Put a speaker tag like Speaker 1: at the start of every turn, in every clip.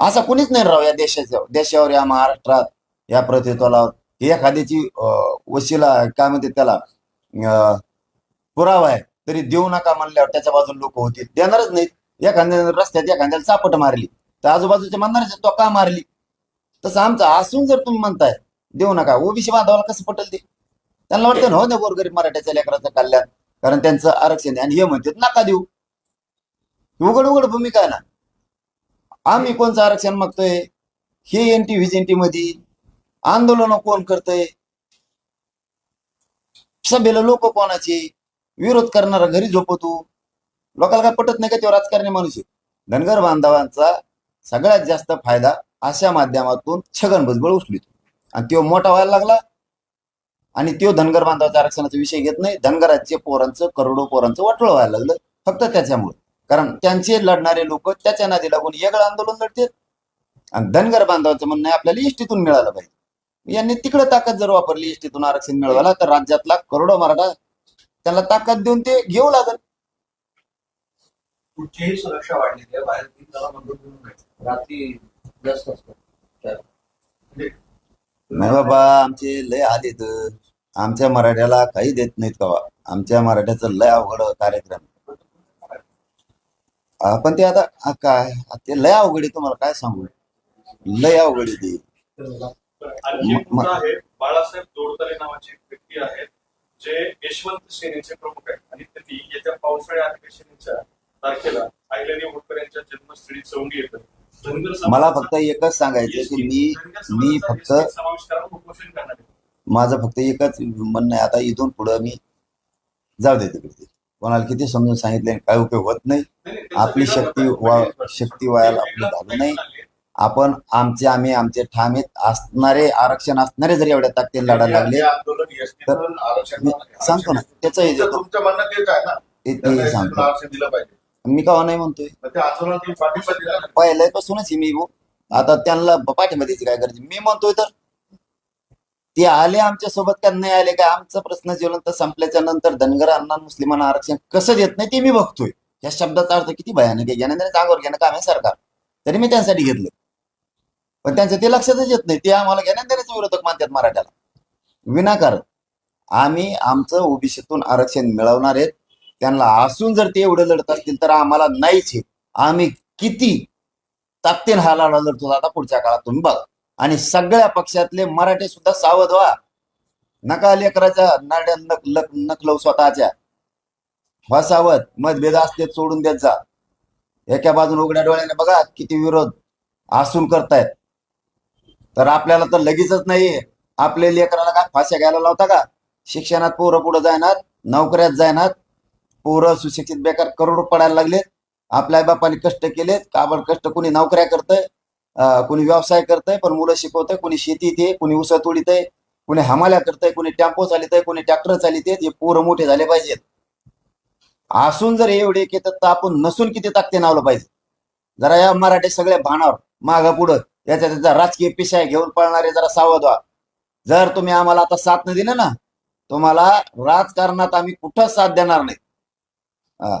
Speaker 1: असा कुणीच नाही राव या देशाच्या देशावर या महाराष्ट्रात या प्रतित्वाला एखाद्याची वशिला काय म्हणते त्याला अं, पुरावा आहे. तरी देऊ नका म्हणल्यावर त्याच्या बाजून लोक होतील. देणारच नाहीत. एखाद्या रस्त्यात एखाद्याला चापट मारली तर आजूबाजूच्या म्हणणारच तो का मारली? तसं आमचं असून जर तुम्ही म्हणताय देऊ नका. ओबीसी बांधवाला कसं पटेल ते त्यांना वाटतं हो ना गोरगरीब मराठ्याच्या लेकराचं कल्याण. कारण त्यांचं आरक्षण आणि हे म्हणतात नका देऊ. उघड उघड भूमिका आहे ना. आम्ही कोणचं आरक्षण मागतोय? हे एन टी व्हीजनटी मध्ये आंदोलन कोण करतय? सभेला लोक कोणाचे? विरोध करणारा घरी झोपतो. लोकांना काय पटत नाही का तेव्हा राजकारणी माणूस आहे? धनगर बांधवांचा सगळ्यात जास्त फायदा अशा माध्यमातून छगन भुजबळ उचलितो आणि तो मोठा व्हायला लागला. आणि तो धनगर बांधवाच्या आरक्षणाचा विषय घेत नाही. धनगराचे पोरांचं करोडो पोरांचं वाटोळ व्हायला लागलं. फक्त त्याच्यामुळे. कारण त्यांचे लढणारे लोक त्याच्या नादी लागून वेगळं आंदोलन लढतात आणि धनगर बांधवाचं म्हणणं आपल्याला इष्टीतून मिळालं पाहिजे. यांनी तिकडे ताकद जर वापरली इष्टीतून आरक्षण मिळवायला तर राज्यातला करोडो मराठा त्याला ताकद देऊन ते घेऊ लागल.
Speaker 2: कुठचीही सुरक्षा वाढलेली आहे बाहेर तीन जण बंदूक घेऊन घ्यायचे. रात्री जास्त असतो
Speaker 1: नाही बाबा आमचे लय आलेत आमच्या मराठ्याला काही देत नाहीत कवा आमच्या मराठ्याचं लय अवघड कार्यक्रम. पण ते आता काय ते लय अवघड आहे तुम्हाला काय सांगू? लय अवघड आहे ते.
Speaker 3: बाळासाहेब दोडतले नावाचे एक व्यक्ती आहेत जे यशवंत सेनेचे प्रमुख आहेत. आणि त्यांनी येत्या पावसाळ्या अधिवेशनाच्या तारखेला अहिल्यादेवी होळकर यांच्या जन्मस्थळी चौंडी येतं. धनगर समाजाचा-
Speaker 1: मला फक्त एकच सांगायचं की मी मी फक्त माझं फक्त एकच म्हणणं आहे. आता इथून पुढं मी जाऊ दे तिकडे. कोणाला किती समजून सांगितले काय उपयोग होत नाही आपली शक्ती वा. शक्ती व्हायला आपलं झालं नाही. आपण आमचे आम्ही आमचे ठामीत असणारे आरक्षण असणारे जरी एवढ्या ताकदीने लढायला लागले मी सांगतो ना त्याचंही देतो ते- सांगतो मी का नाही म्हणतोय. पहिल्यापासूनच मी. आता त्यांना पाठिंबा द्यायची काय गरज मी म्हणतोय तर ते आले आमच्यासोबत का नाही आले? का आमचा प्रश्न ज्वलंत संपल्याच्या नंतर धनगर अण्णा मुस्लिमांना आरक्षण कसं देत नाही ते मी बघतोय. या शब्दाचा अर्थ किती भयानक आहे. ज्ञानेंद्र अंगावर घेणं काम आहे सरकार. तरी मी त्यांसाठी घेतलं. पण त्यांचं ते लक्षातच येत नाही. ते आम्हाला ज्ञानेंद्रच विरोधक मानतात मराठ्याला. विनाकारण आम्ही आमचं ओबीसीतून आरक्षण मिळवणार आहेत. त्यांना असून जर ते एवढं लढत असतील तर आम्हाला नाहीच आहे. आम्ही किती ताकदीने हा लढा लढतो. आता पुढच्या काळात तुम्ही बघा. आणि सगळ्या पक्षातले मराठे सुद्धा सावध व्हा. नका लेकराच्या नाड्या नक लक- नकलव स्वतःच्या. व्हा सावध. मतभेद असते सोडून देत जा. एका बाजून उघड्या डोळ्याने बघा किती विरोध असून करतायत. तर आपल्याला तर लगेचच नाहीये आपले लेकराला काय फाश्या घ्यायला लावता का? शिक्षणात पोरं पुढे जाणार नोकऱ्यात जाणार पोरं सुशिक्षित बेकार करोड पडायला लागले आपल्या बापाने कष्ट केलेत. काबड कष्ट कोणी नोकऱ्या करतंय? कोणी व्यवसाय करतंय पण मुलं शिकवतंय कोणी शेतीत आहे कोणी ऊस तोडीतंय कोणी हमाल्या करतंय कोणी टेम्पो आहे कोणी ट्रॅक्टर चालित हे पोरं मोठे झाले पाहिजेत. असून जर एवढे एक तर आपण नसून किती ताकते नावलं पाहिजे. जरा या मराठी सगळ्या भानावर मागा पुढं याच्या त्याचा राजकीय पिशाय घेऊन पळणारे जरा सावध व्हा जर तुम्ही आम्हाला आता साथ न दिलं ना तुम्हाला राजकारणात आम्ही कुठं साथ देणार नाही. हा.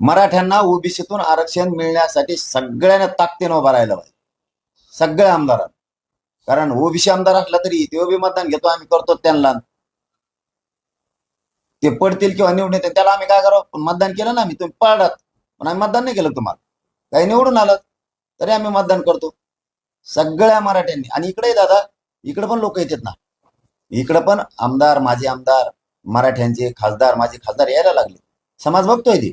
Speaker 1: मराठ्यांना ओबीसीतून आरक्षण मिळण्यासाठी सगळ्यांना ताकदीनं उभा राहायला पाहिजे. सगळ्या आमदारांना. कारण ओबीसी आमदार असला तरी ते बी मतदान घेतो आम्ही करतो त्यांना. ते पडतील किंवा निवडून येतील त्याला आम्ही काय करावं? पण मतदान केलं ना आम्ही तुम्ही पळात पण आम्ही मतदान नाही केलं तुम्हाला. काही निवडून आलं तरी आम्ही मतदान करतो. सगळ्या मराठ्यांनी. आणि इकडे दादा इकडे पण लोक येतात ना. इकडे पण आमदार माझे आमदार मराठ्यांचे खासदार माझे खासदार यायला लागले. समाज बघतोय ते.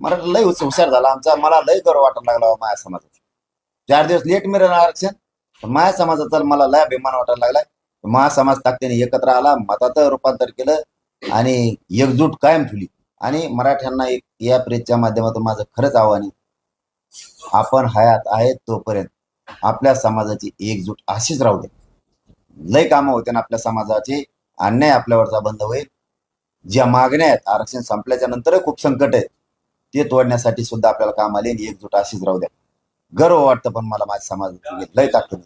Speaker 1: मराठा लय हुशार झाला आमचा. मला लय गर्व वाटायला लागला माया समाजाचा चार दिवस लेट मिळेल आरक्षण. पण समाजाचा मला लय अभिमान वाटायला लागलाय. माझा समाज ताकदीने एकत्र आला मतात रूपांतर केलं आणि एकजूट कायम ठेवली. आणि मराठ्यांना एक या प्रेसच्या माध्यमातून माझं खरंच आव्हान आहे. आपण हयात आहेत तोपर्यंत आपल्या समाजाची एकजूट अशीच राहू दे. लय कामं होते ना आपल्या समाजाचे. अन्याय आपल्यावरचा बंद होईल. ज्या मागण्या आहेत आरक्षण संपल्याच्या नंतर खूप संकट आहे ते तोडण्यासाठी सुद्धा आपल्याला काम आले आणि एकजूट अशीच राहू द्या. गर्व वाटतं पण मला माझ्या समाज लय ताकद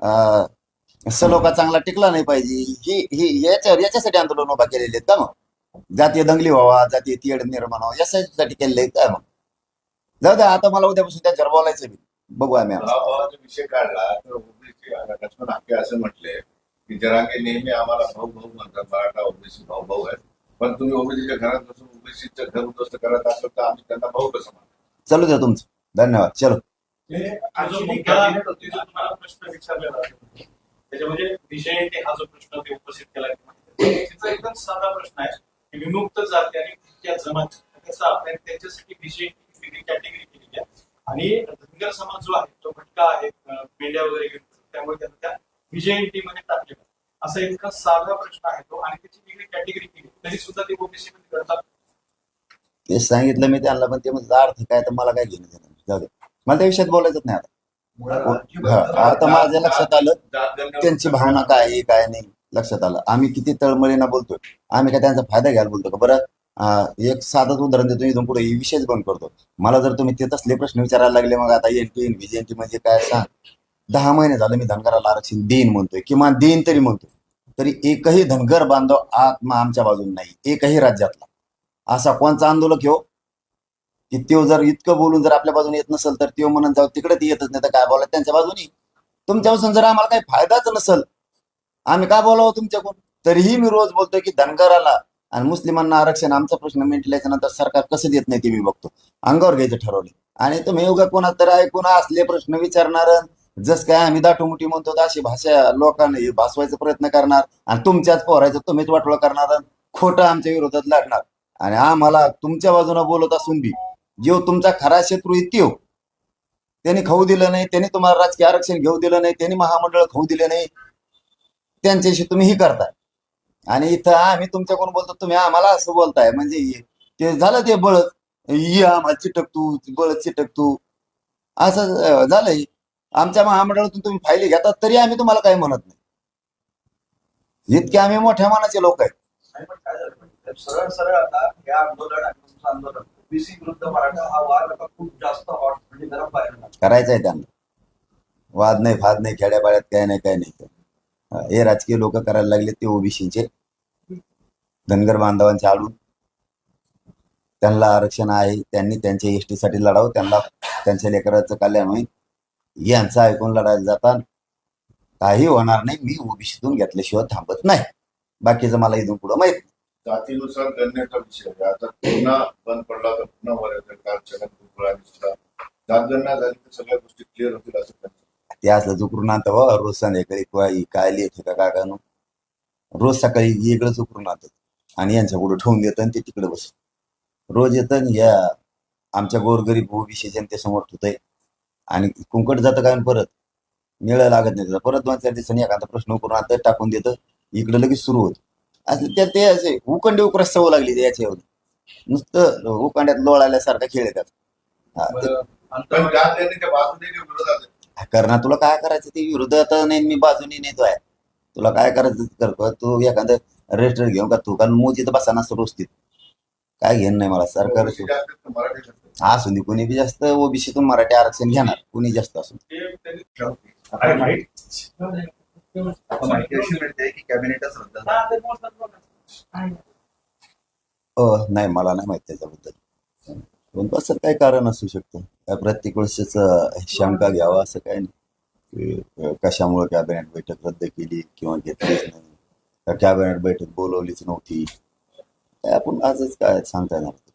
Speaker 1: सलोका सलोखा चांगला टिकला नाही पाहिजे. ही ही याच्या याच्यासाठी आंदोलन उभा केलेले आहेत का मग? जातीय दंगली व्हावा जातीय तीड निर्माण व्हावा यासाठी केलेले आहेत काय मग? जाऊ द्या आता मला उद्यापासून त्यांच्यावर बोलायचं मी बघू आम्ही
Speaker 4: विषय काढला तर असं म्हटले. की जरांगे नेहमी आम्हाला भाऊ भाऊ म्हणतात मराठा ओबीसी भाऊ भाऊ आहेत. पण तुम्ही ओबीसीच्या घरात बसून ओबीसीचं घर उद्ध्वस्त करत असाल तर आम्ही त्यांना भाऊ कसं म्हणतो
Speaker 1: चलू द्या तुमचं. धन्यवाद. चलो.
Speaker 3: ते जो मुद्दा तुम्हाला प्रश्न विचारलेला आहे त्याच्यामध्ये विषय ते हा जो प्रश्न ते उपस्थित केला. तिचा एकदम साधा प्रश्न आहे. की विमुक्त जाती आणि त्या जमात. त्याचा आपण त्यांच्यासाठी विषय वेगळी कॅटेगरी केली आहे. आणि धनगर समाज जो आहे तो भटका आहे अं, मेंढ्या वगैरे घेऊन. त्यामुळे त्यांना त्या विजयमध्ये टाकलेला आहे. असा इतका साधा प्रश्न आहे तो. आणि त्याची वेगळी कॅटेगरी केली. तरी सुद्धा ते ओबीसी मध्ये करतात.
Speaker 1: ते सांगितलं मी त्यांना पण ते म्हणजे अर्थ काय? तर मला काय घेणं देणं. जाऊ दे. मला त्या विषयात बोलायचंच नाही आता. हा, आता माझ्या लक्षात आलं त्यांची भावना काय आहे काय नाही लक्षात आलं. आम्ही किती तळमळीनं बोलतोय. आम्ही काय त्यांचा फायदा घ्यायला बोलतो का? बरं एक साधंच उदाहरण देतो इथून पुढे विषयच बंद करतो. मला जर तुम्ही ते तसले प्रश्न विचारायला लागले मग आता एन टी व्हीजेंटी म्हणजे काय सांग? दहा महिने झालं मी धनगराला आरक्षण देईन म्हणतोय किमान देईन तरी म्हणतोय. तरी एकही धनगर बांधव आत्मा आमच्या बाजून नाही एकही राज्यातला. असा कोणचा आंदोलक हो? की त्यो जर इतकं बोलून जर आपल्या बाजूने येत नसेल तर त्यो म्हणून जाऊ तिकडे ती येतच नाही तर काय बोला त्यांच्या बाजूनी? तुमच्यापासून जर आम्हाला काही फायदाच नसेल आम्ही का बोलावं तुमच्याकडून? तरीही मी रोज बोलतोय की धनगराला आणि मुस्लिमांना आरक्षण आमचा प्रश्न मिटल्याच्या नंतर सरकार कसं देत नाही ते मी बघतो. अंगावर घ्यायचं ठरवले आणि तुम्ही उगा कोणा तर ऐकून असले प्रश्न विचारणार जस काय आम्ही दाटोमुटी म्हणतो अशी भाषा लोकांना हे भासवायचा प्रयत्न करणार आणि तुमच्याच पोरायचं तुम्हीच वाटोळ करणार आणि खोटं आमच्या विरोधात लढणार. आणि आम्हाला तुमच्या बाजूने बोलत असून बी जेव तुमचा खरा शत्रू आहे हो त्यांनी खाऊ दिलं नाही त्यांनी तुम्हाला राजकीय आरक्षण घेऊ दिलं नाही त्यांनी महामंडळ खाऊ दिले नाही. त्यांच्याशी तुम्ही ही करताय. आणि इथं आम्ही तुमच्याकडून बोलतो तुम्ही आम्हाला असं बोलताय. म्हणजे ते झालं ते बळच. ये आम्हाला चिटक तू बळच चिटक तू असं झालंय. आमच्या महामंडळातून तुम्ही फायली घेतात तरी आम्ही तुम्हाला काही म्हणत नाही. इतके आम्ही मोठ्या मनाचे लोक आहेत?
Speaker 2: सरळ सरळ आता आंदोलन आणि तुमचं आंदोलन ओबीसी विरुद्ध मराठा हा वाद आता खूप जास्त हॉट म्हणजे गरम.
Speaker 1: करायचंय त्यांना. वाद नाही फाद नाही खेड्यापाड्यात काय नाही काय नाही. हा, राजकीय लोक करायला लागले ते ओबीसीचे. धनगर बांधवांचे आडून. त्यांना आरक्षण आहे त्यांनी त्यांच्या एसटी साठी लढावं त्यांना त्यांच्या लेकराचं कल्याण होईल. यांचं ऐकून लढायला जातात काही होणार नाही. मी ओबीसीतून घेतल्याशिवाय थांबत नाही. बाकीचं मला इथून पुढं माहीत नाही.
Speaker 4: जातीनुसार गणनेचा विषय आहे? आता पुन्हा बंद पडला तर पुन्हा वर येतील काल छगन भुजबळ आणि दुसरा जातगणना झाली तर सगळ्या गोष्टी क्लिअर होतील असं त्यांचं.
Speaker 1: ते असलं चुकरून आणतं बा रोज संध्याकाळी किंवा ही काय लिहित का काय काय रोज सकाळी वेगळं चुकरून आणतात आणि यांच्या पुढे ठेवून देतं आणि ते तिकडे बस रोज येतं आणि या आमच्या गोरगरीब ओबीसी जनतेसमोर ठेवतंय. आणि कुंकट जातं काय परत? मिळ लागत नाही त्याचा परत दोन चार दिवसांनी एखादा प्रश्न करून आता टाकून देतं. इकडे लगेच सुरू होत. असं त्या ते असे उकंडी उकरस सवय लागली याच्यावर. नुसतं उकांड्यात लोळाल्यासारखा खेळ येतात.
Speaker 4: आहे.
Speaker 1: करणार तुला काय करायचं? ते विरोधात नाही मी बाजूने नेतोय तुला काय करायचं ते कर तू एखादं रजिस्टर घेऊन का तू? कारण मोजीत बसा नसतं रोस्तीत काय घेणं नाही मला? सरकार असू दे कोणी बी जास्त ओबीसीतून मराठी आरक्षण घेणार कोणी जास्त असू
Speaker 3: ते त्यांनी
Speaker 2: आता माहिती अशी मिळते की कॅबिनेटच रद्द झालं.
Speaker 1: अ नाही मला नाही माहीत त्याच्याबद्दल. पण असं काय कारण असू शकतं? काय प्रत्येक वेळेस शंका घ्यावा असं काय नाही? की, अ, कशामुळे कॅबिनेट बैठक रद्द केली किंवा घेतलीच नाही? का कॅबिनेट बैठक बोलवलीच नव्हती? काय आपण आजच काय सांगता येणार.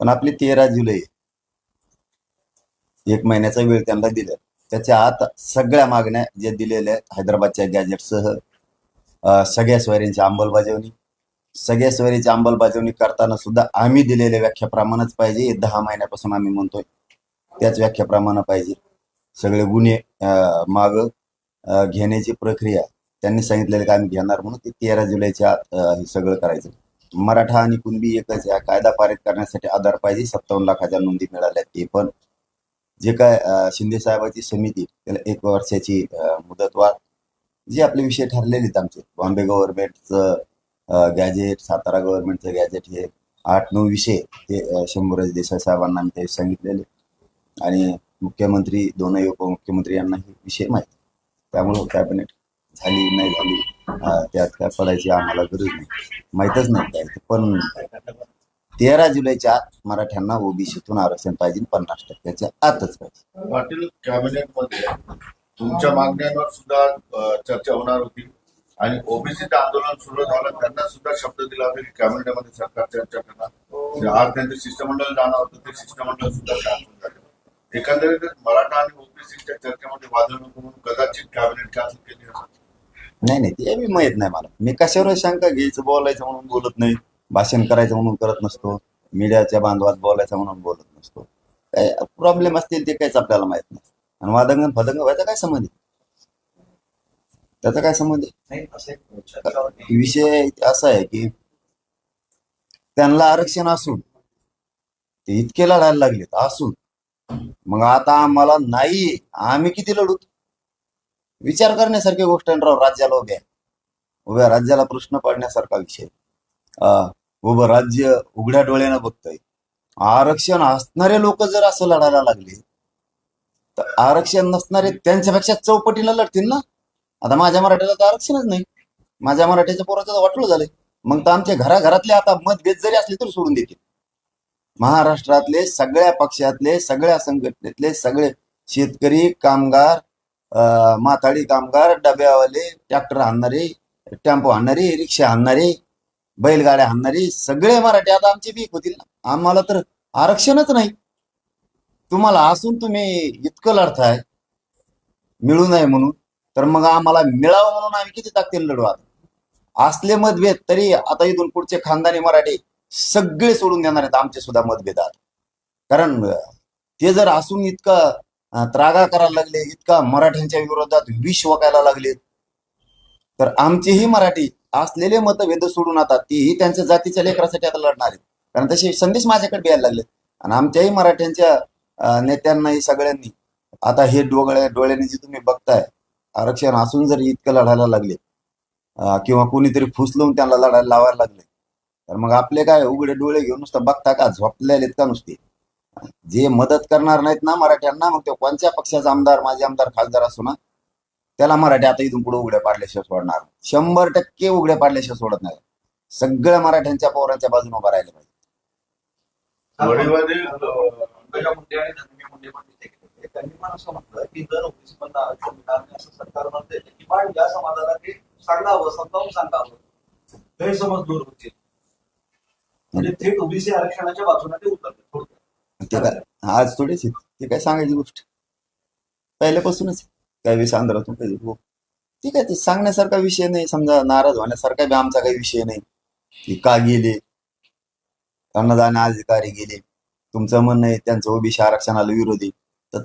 Speaker 1: पण आपली तेरा जुलै एक महिन्याचा वेळ त्यांना दिला. त्याच्या आत सगळ्या मागण्या जे दिलेल्या आहेत हैदराबादच्या गॅजेटसह सगळ्या स्वारींची अंमलबजावणी सगळ्या स्वारीची अंमलबजावणी करताना सुद्धा आम्ही दिलेल्या व्याख्याप्रमाणेच पाहिजे. दहा महिन्यापासून आम्ही म्हणतोय. त्याच व्याख्याप्रमाणे पाहिजे. सगळे गुन्हे माग घेण्याची प्रक्रिया त्यांनी सांगितलेलं की आम्ही घेणार म्हणून ते तेरा जुलैच्या आत हे सगळं करायचं. मराठा आणि कुणबी एकच या कायदा पारित करण्यासाठी आधार पाहिजे. सत्तावन्न लाखाच्या नोंदी मिळाल्या ते पण. जे काय शिंदे साहेबांची समिती त्याला एक वर्षाची मुदतवाढ जे आपले विषय ठरलेले आहेत आमचे. बॉम्बे गव्हर्नमेंटचं गॅजेट सातारा गव्हर्नमेंटचं गॅजेट हे आठ नऊ विषय ते शंभूराज देसाई साहेबांना आम्ही ते सांगितलेले. आणि मुख्यमंत्री दोनही उपमुख्यमंत्री यांना हे विषय माहिती. त्यामुळं कॅबिनेट झाली नाही झाली. त्यात काय पडायची आम्हाला गरज नाही. माहीतच नाही काय पण तेरा जुलैच्या आत मराठ्यांना ओबीसीतून आरक्षण पाहिजे पन्नास टक्क्याच्या आतच पाहिजे.
Speaker 4: पाटील कॅबिनेटमध्ये तुमच्या मागण्यांवर सुद्धा चर्चा होणार होती आणि ओबीसीचं आंदोलन सुरू झालं त्यांना सुद्धा शब्द दिला होता की कॅबिनेटमध्ये सरकार चर्चा करणार. म्हणजे आज त्यांचं शिष्टमंडळ जाणार होतं ते शिष्टमंडळ सुद्धा कॅन्सल झालं मराठा आणि ओबीसीच्या चर्चेमध्ये वादळ नको म्हणून कदाचित कॅबिनेट कॅन्सल केली असं
Speaker 1: नाही नाही ते बी माहीत नाही मला. मी कशावर शंका घ्यायचं बोलायचं म्हणून बोलत नाही. भाषण करायचं म्हणून करत नसतो. मीडियाच्या बांधवात बोलायचं म्हणून बोलत नसतो. काय प्रॉब्लेम असतील ते काहीच आपल्याला माहीत नाही. आणि वादंगन फदंग व्हायचा काय संबंध? त्याचा काय संबंध. विषय असा आहे की त्यांना आरक्षण असून ते इतके लढायला लागलेत असून. मग आता आम्हाला नाही आम्ही किती लढू? विचार करण्यासारखी गोष्ट आहे राव राज्याला उभ्या उभ्या राज्याला प्रश्न पडण्यासारखा विषय उभं राज्य उघड्या डोळ्यानं बघतय. आरक्षण असणारे लोक जर असं लढायला लागले तर आरक्षण नसणारे त्यांच्यापेक्षा चौपटीला लढतील ना? आता माझ्या मराठ्याला तर आरक्षणच नाही. माझ्या मराठ्याच्या पोराचं तर वाटलं झालंय. मग तर आमच्या घराघरातले आता मतभेद जरी असले तरी सोडून देतील. महाराष्ट्रातले सगळ्या पक्षातले सगळ्या संघटनेतले सगळे शेतकरी कामगार माथाडी कामगार डब्यावाले ट्रॅक्टर आणणारे टेम्पो आणणारे रिक्षा आणणारे बैलगाड्या आणणारे सगळे मराठी आता आमचे बीक होतील. ना आम्हाला तर आरक्षणच नाही. तुम्हाला असून तुम्ही इतकं लढताय मिळू नये म्हणून. तर मग आम्हाला मिळावं म्हणून आम्ही किती ताकदीने लढू आता? असले मतभेद तरी आता इथून पुढचे खानदानी मराठी सगळे सोडून देणार आहेत आमचे सुद्धा मतभेद आता. कारण ते जर असून इतकं त्रागा करायला लागले इतका मराठ्यांच्या विरोधात विष वकायला लागले. तर आमचेही मराठी असलेले मतभेद सोडून आता तीही त्यांच्या जातीच्या लेकरासाठी आता लढणार आहेत. कारण तसे संदेश माझ्याकडे यायला लागले. आणि आमच्याही मराठ्यांच्या नेत्यांनाही सगळ्यांनी आता हे डोळे डोळ्याने जे तुम्ही बघताय आरक्षण असून जर इतकं लढायला लागले किंवा कोणीतरी फुसलून त्यांना लढायला लावायला लागले तर मग आपले काय उघडे डोळे घेऊन नुसतं बघता का? झोपलेले का नुसते? जे मदत करणार नाहीत ना मराठ्यांना मग ते कोणत्या पक्षाचा आमदार माझे आमदार खासदार असो ना त्याला मराठी आता इथून पुढे उघड्या पाडल्याशिवाय सोडणार नाही. शंभर टक्के उघड्या पाडल्याशिवाय सोडत नाही. सगळ्या मराठ्यांच्या पौरांच्या बाजूने उभा राहिले पाहिजे.
Speaker 4: वडीलवाडी अ,
Speaker 2: पंकजा मुंडे आणि धनंजय मुंडे पण तिथे गेले. होते. त्यांनी पण असं म्हटलं की जर ओबीसी मधलं आरक्षण मिळालं नाही असं सरकार म्हणते किमान या समाजाला ते सांगावं समजावून सांगावं गैरसमज दूर होतील. म्हणजे थेट ओबीसी आरक्षणाच्या बाजूने ते उतरले
Speaker 1: ते काय आज थोडीच आहे. ते काय सांगायची गोष्ट. पहिल्यापासूनच त्यावेळेस काय आंध्रातून काही हो. ठीक आहे ते सांगण्यासारखा विषय नाही. समजा नाराज होण्यासारखा बी आमचा काही विषय नाही. की का गेले? अन्नदान अधिकारी गेले. तुमचं म्हणणं आहे त्यांचं ओबीसी आरक्षणाला विरोधी. तर